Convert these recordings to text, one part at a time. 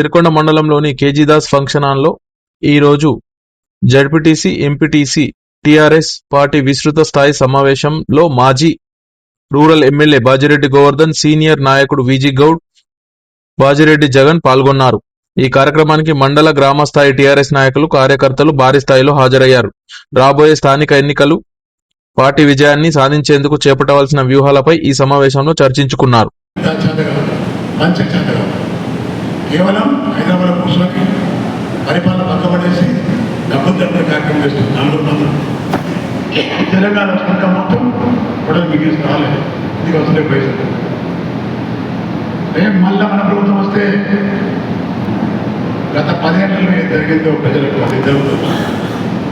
సిరికొండ మండలంలోని కేజీదాస్ ఫంక్షన్ హాల్లో ఈరోజు జడ్పీటీసీ ఎంపీటీసీ టీఆర్ఎస్ పార్టీ విస్తృత స్థాయి సమావేశంలో మాజీ rural MLA Bajireddy Govardhan senior నాయకుడు విజీ గౌడ్ బాజిరెడ్డి జగన్ పాల్గొన్నారు. ఈ కార్యక్రమానికి మండల గ్రామస్థాయి టీఆర్ఎస్ నాయకులు కార్యకర్తలు భారీ స్థాయిలో హాజరయ్యారు. రాబోయే స్థానిక ఎన్నికలు పార్టీ విజయాన్ని సాధించేందుకు చేపట్టవలసిన వ్యూహాలపై ఈ సమావేశంలో చర్చించుకున్నారు. కేవలం హైదరాబాద్ కూర్చొని పరిపాలన పక్కబడేసి డబ్బులు దగ్గర కార్యక్రమం చేస్తుంది. నలుగురు తెలంగాణ వచ్చినాక మొత్తం కూడా మిగిలి రాలేదు ఇది వస్తుండే పైసలు రేపు మళ్ళీ మన ప్రభుత్వం వస్తే గత పదేళ్ళలో ఏం జరిగిందో ప్రజలకు అది జరుగుతుంది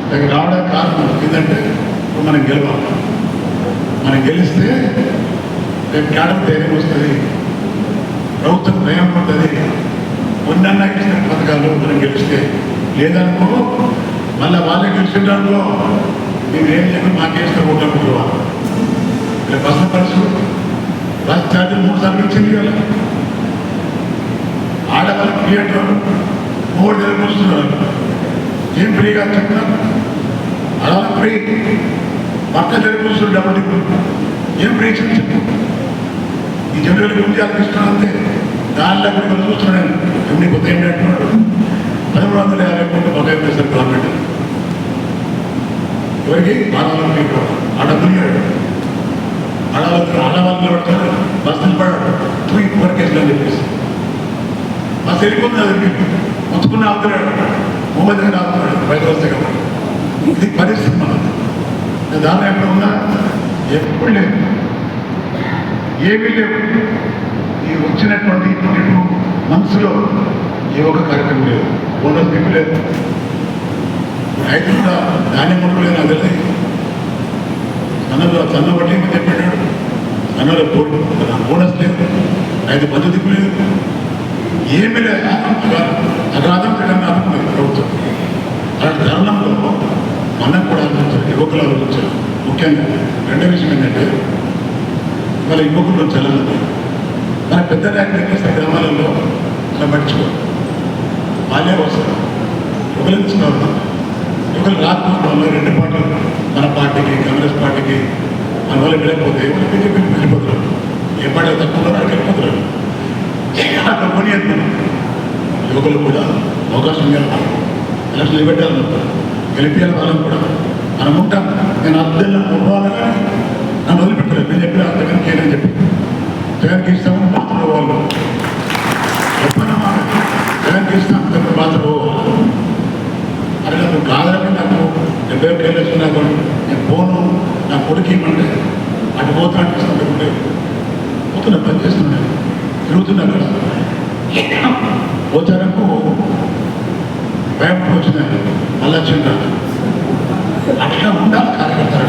దానికి రావడానికి కారణం ఏంటంటే ఇప్పుడు మనం గెలవాలి. మనం గెలిస్తే రేపు క్యాడర్ ధైర్యం వస్తుంది. ప్రభుత్వం భయం పడుతుంది. ఉందన్న ఇచ్చిన పథకాలు మనం గెలిస్తే లేదనుకో మళ్ళీ వాళ్ళే గెలిచిండనుకో మేము ఏం చెప్పి మాకేస్తే ఓట్లనుకుంటున్నాం ఇక్కడ బస్సు పరిస్థితి బస్ ఛార్జీలు మూడు సార్లు ఇచ్చింది కదా ఆడవాళ్ళకి థియేటర్ మూడు నెలలు కూర్చున్నారు ఏం ఫ్రీగా చెప్తున్నారు ఆడవాళ్ళకి ఫ్రీ. పక్క నెలలు కూర్చున్నారు డబ్బులు టిప్పు. ఏం ఫ్రీ ఇచ్చింది చెప్పు. ఈ జనరల్ గురించి అనిపిస్తున్నాను అంతే. దాంట్లో కూడా మనం చూస్తున్నాను ఎన్ని కొత్త ఏంటి అంటున్నాడు పదమూడు వందల యాభై కోట్లు బకాయి చేశారు గవర్నమెంట్ ఎవరికి? ఆడవాళ్ళకి అడగున్నాడు డబ్బులు ఇవ్వడు ఆడవాళ్ళు పడతారు. బస్సులు పడాడు తూ ఇంటి కేసులు అని చెప్పేసి. బస్సు వెళ్ళిపోతుంది అది ముచ్చుకున్న ఆగుతున్నాడు. మొహమ్మద్ ఆపుతున్నాడు బయట వస్తే కాబట్టి ఇది పరిస్థితి మనది. నేను దానిలో ఎక్కడ ఉన్నా ఎప్పుడు లేదు. ఏమీ లేవు. ఈ వచ్చినటువంటి ట్వంటీ టూ మంత్స్లో ఏ ఒక్క కార్యక్రమం లేదు. బోనస్ దిక్కు లేదు. రైతు కూడా ధాన్యం ఉండలేదు నాకు తెలియదు సన్నలో సన్న వడ్డీ ఏమని చెప్పాడు. సన్నలో బోర్డు బోనస్ లేదు రైతు బంధు దిక్కు లేదు. ఏమీ లేదు. అగాధం చేయడానికి ఆదుకున్నది ప్రభుత్వం. అలాంటి తరుణంలో మనం కూడా ఆలోచించాలి యువకులు ఆలోచించాలి ముఖ్యంగా రెండో విషయం ఏంటంటే వాళ్ళ యువకులు చల్లదు మన పెద్ద నాయకులు చేసే గ్రామాలలో అలా మర్చిపోరు వాళ్ళే వస్తారు యువకులు ఇస్తున్నారు యువకులు రాకపోవడం రెండు పార్టీలు మన పార్టీకి కాంగ్రెస్ పార్టీకి మన వాళ్ళు వెళ్ళకపోతే వాళ్ళు బీజేపీకి వెళ్ళిపోతున్నారు ఏ పార్టీ తక్కువ ఉన్నారో అక్కడికి వెళ్ళిపోతారు అక్కడ కొనియద్దు యువకులు కూడా అవకాశం ఇవ్వాలి ఎలక్షన్ నిలబెట్టాలనుకుంటారు గెలిపించాలి వాళ్ళని కూడా. మనం ఉంటాం. నేను అద్దెల్లో పోవాలి నన్ను వదిలిపెట్టలేదు. నేను చెప్పిన జగన్ చేయని చెప్పి. ఎవరికి ఇస్తామని బాత్రూమ్ వాళ్ళు చెప్పిన ఇస్తాం చెప్పిన బాత్రూమ్ అరే నాకు. కాదని నాకు డెబ్బై ఒక్క ఏళ్ళు నేను పోను. నా కొడుకు ఇవ్వండి అటు పోతా అనిపిస్తుంది పోతున్నా పని చేస్తున్నాను తిరుగుతున్నా అక్కడ. పోతారకు భయం వచ్చినాను మళ్ళీ వచ్చిందా అట్లా ఉండాలి కార్యకర్తలు.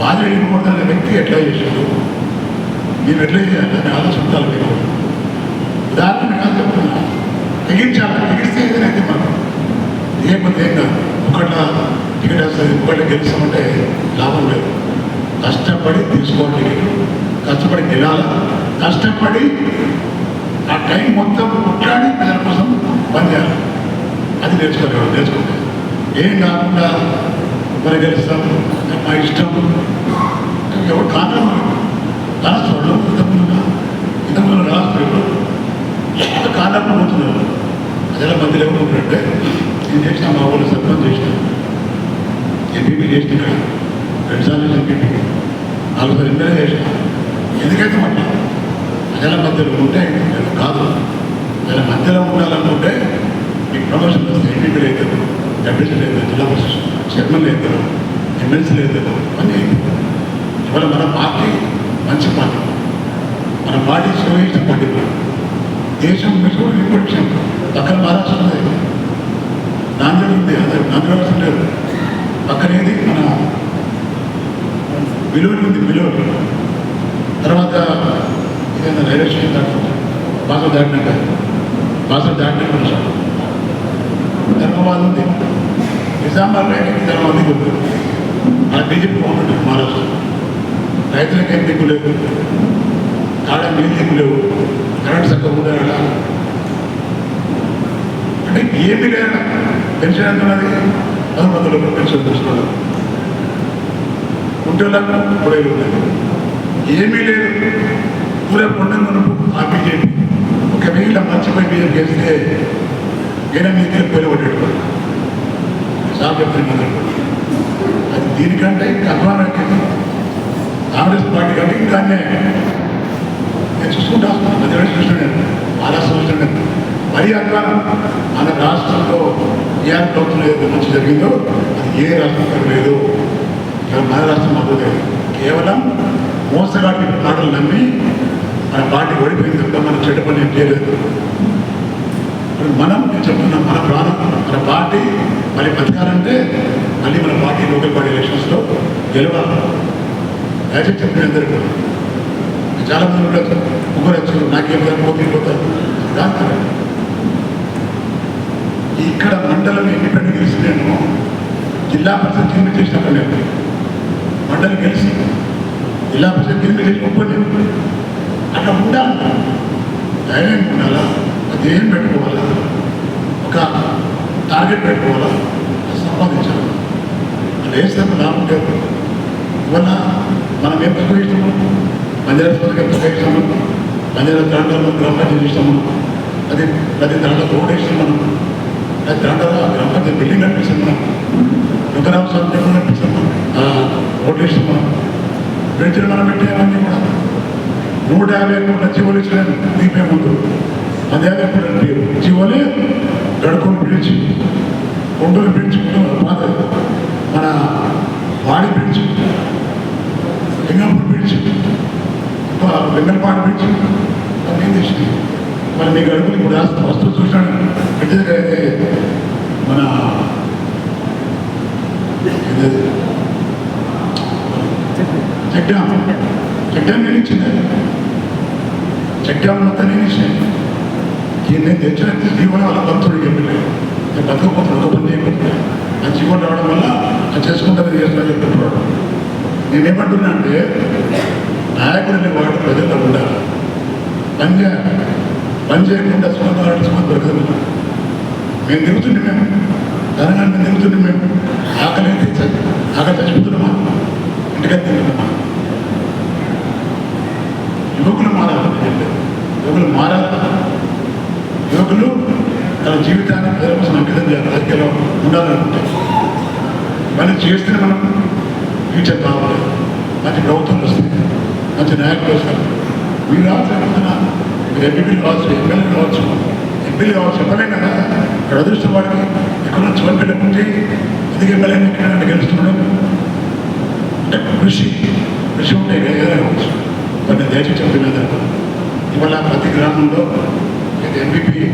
బాధ ఇవ్వకూడదనే వ్యక్తి ఎట్లా చేసాడు? మీరు ఎట్లా చేయాలి? అని ఆలోచించాలి మీరు ఉదాహరణ కాదు చెప్తున్నా తెగించాలి తెగిస్తే ఏదైతే మనం ఏకపోతే ఏం కాదు. ఒకట టికెట్ వస్తుంది ఒకటి గెలిచామంటే లాభం లేదు. కష్టపడి తీసుకోవాలి టికెట్ కష్టపడి గెలాలి. కష్టపడి ఆ టైం మొత్తం కొట్లాడి ప్రజల కోసం పనిచేయాలి అది నేర్చుకోవాలి నేర్చుకుంటే ఏం కాకుండా మరి గెలుస్తాం. మా ఇష్టం. ఎవరు కాదు రాష్ట్రంలో ఇంతకుముందు ఇంతకుముందు రాష్ట్రంలో ఎంత కాలం పోతున్నారు ప్రజల మధ్యలో ఏమనుకుంటే నేను చేసిన మా ఊళ్ళో సర్పంచ్ చేసిన. ఎంపీపీ చేసిన ఇక్కడ. రెండుసార్లు ఎంపీపీ నాలుగు సార్లు ఎమ్మెల్యే చేసిన. ఎందుకైతే మాట ప్రజల మధ్యలో ఉంటే నేను కాదు. ప్రజల మధ్యలో ఉండాలనుకుంటే మీకు ప్రమోషన్ వస్తే ఎంపీపీలు అవుతారు డెప్యూటీలు అవుతారు జిల్లా పరిషత్ చైర్మన్లు అవుతారు ఎమ్మెల్సీలు అవుతారు అన్నీ ఇవాళ మన పార్టీ మంచి పార్టీ మన బాడీ శ్రేష్ఠ పార్టీ దేశం మీకు విపక్షం. పక్కన మహారాష్ట్ర ఉంది నాందేడ్ ఉంది అదే నాందేడ్ లేదు పక్కనేది మన విలువలు ఉంది విలువలు తర్వాత ఏదైనా రైల్వే స్టేషన్ దాటుతుంది బాగా దాటినాక బాగా దాటినాక ధర్మవాదం ఉంది నిజామాబాద్ ధర్మవాదం ఉంది మన బీజేపీ గవర్నమెంట్ మహారాష్ట్ర రైతులకు ఏం దిక్కు లేదు కాడ నీళ్ళు దిక్కు లేవు? కరెంట్ సగం ఉండాలి అంటే ఏమి లేదా పెన్షన్ ఎంత ఉన్నది? పది వందల రూపాయలు పెన్షన్ చూసుకోవాలి గుంటలకు కూడా ఉన్నాయి. ఏమీ లేదు. కూరే కొండ ఆ బీజేపీ. ఒకవేళ మంచిపై బీజేపీ చేస్తే ఎనిమిది తీరు పేరు కొట్టేటప్పుడు సాగు చెప్తున్నారు అది దీనికంటే ఇంకా అధ్వానం ఎక్కింది దాన్నే నేను చూసుకుంటా. మధ్యలో చూస్తున్నాను ఆలస్యం చూస్తున్నాను మరీ అధ్వానం మన రాష్ట్రంలో ఏ ప్రభుత్వం ఏదైతే మంచి జరిగిందో అది ఏ రాష్ట్రం లేదు. మన రాష్ట్రం మాత్రమే కేవలం మోసగాటి మాటలు నమ్మి మన పార్టీ ఓడిపోయింది తప్ప మన చెడ్డ పని ఏం చేయలేదు. మనం నేను చెప్తున్నాం మన ప్రాణం మన పార్టీ మళ్ళీ బతకాలంటే మళ్ళీ మన పార్టీ లోకల్ పార్టీ ఎలక్షన్స్లో గెలవాలి. దయచేసి చెప్పిన అందరికీ చాలా మంది ఉండొచ్చు ముగ్గురు వచ్చారు నాకేం పోటీ పోతారు. దాంతో ఇక్కడ మండలం ఇండిపెండెంట్ గెలిచి నేను జిల్లా పరిషత్ కింద చేసినప్పుడు నేను మండలి గెలిచి జిల్లా పరిషత్ కింద చేసి అట్లా ఉండాలి. ధైర్యం ఉండాలా? అది ఏం పెట్టుకోవాలా? ఒక టార్గెట్ పెట్టుకోవాలా? అది సంపాదించాలి. అది వేస్తే లాభం లేదు. ఇవల్ల మనం ఎంత ఉపయోగిస్తాము మందిరాత్మక ఎంత ఉపయోగిస్తాము మందిర దాంట్లో గ్రామ పంచాయతీ అది ప్రతి దాంట్లో రోడ్ వేస్తాం మనం? అది దాంట్లో ఆ పంచాయతీ బిల్డింగ్ కనిపిస్తాం మనం? రుద్రరామ స్వామి టెంపుల్ కనిపిస్తాం రోడ్ మనం? బ్రిడ్జ్లు మనం పెట్టేవన్నీ కూడా నూట యాభై కోట్ల జీవోలు ఇచ్చిన దీపే ముందు. అదే యాభై కోట్ల జీవోలే గడుకుని బ్రిడ్జ్ కొండలు బ్రిడ్జ్ మన వాడి బ్రిడ్జ్ లింగంపూర్ బ్రిడ్జ్ ఇంకా వెంగళపాడు అన్నీ తెచ్చింది మరి మీకు అడుగులు ఇప్పుడు రాష్ట్ర వస్తువు చూసాను బ్రిడ్జ్ మన ఏదది? చెక్ డ్యామ్ చెక్ డ్యామ్ నేను ఇచ్చింది. చెక్ డ్యామ్ మొత్తం నేను ఇచ్చాను. నేను తెచ్చిన. జీవనం వాళ్ళ భక్తుడు చెప్పలేదు నేను బతకపోతున్నాను ఒక పని చేయకపోతే ఆ జీవనం రావడం వల్ల అది చేసుకుంటాను చేస్తున్నా చెప్తున్నాడు నేనేమంటున్నా అంటే నాయకుడిని వాడు ప్రజల్లో ఉండాలి. పని చేయాలి పని చేయకుండా సుమంత వాడు దొరకదు మేము తిరుగుతుండే మేము తెలంగాణ మేము తిరుగుతుండే మేము ఆకలి అయితే ఆకలి చచ్చిపోతున్నామా? ఇంటికి తిరుగుతున్నామా? యువకులు మారాలి యువకులు మారాలి యువకులు తన జీవితాన్ని ప్రజల కోసం అంకితం చేయాలి రాజకీయాల్లో ఉండాలనుకుంటే. ఇవన్నీ చేస్తే మనం ఫ్యూచర్ బాగుంటుంది మంచి ప్రభుత్వం వస్తుంది మంచి నాయకులు వస్తారు మీరు రావాల్సిన మీరు ఎంపీలు కావచ్చు ఎమ్మెల్యే కావచ్చు ఎంపీలు కావచ్చు చెప్పలేం కదా ఇక్కడ అదృష్టం వాడికి ఎక్కడ చివరి ఉంటే ఎందుకు ఎమ్మెల్యేని ఎక్కడ గెలుస్తున్నాడు అంటే కృషి కృషి ఉంటే ఏదైనా కావచ్చు కొన్ని దయచేసి చెప్పిన ఇవాళ ప్రతి గ్రామంలో ఎంపీపీ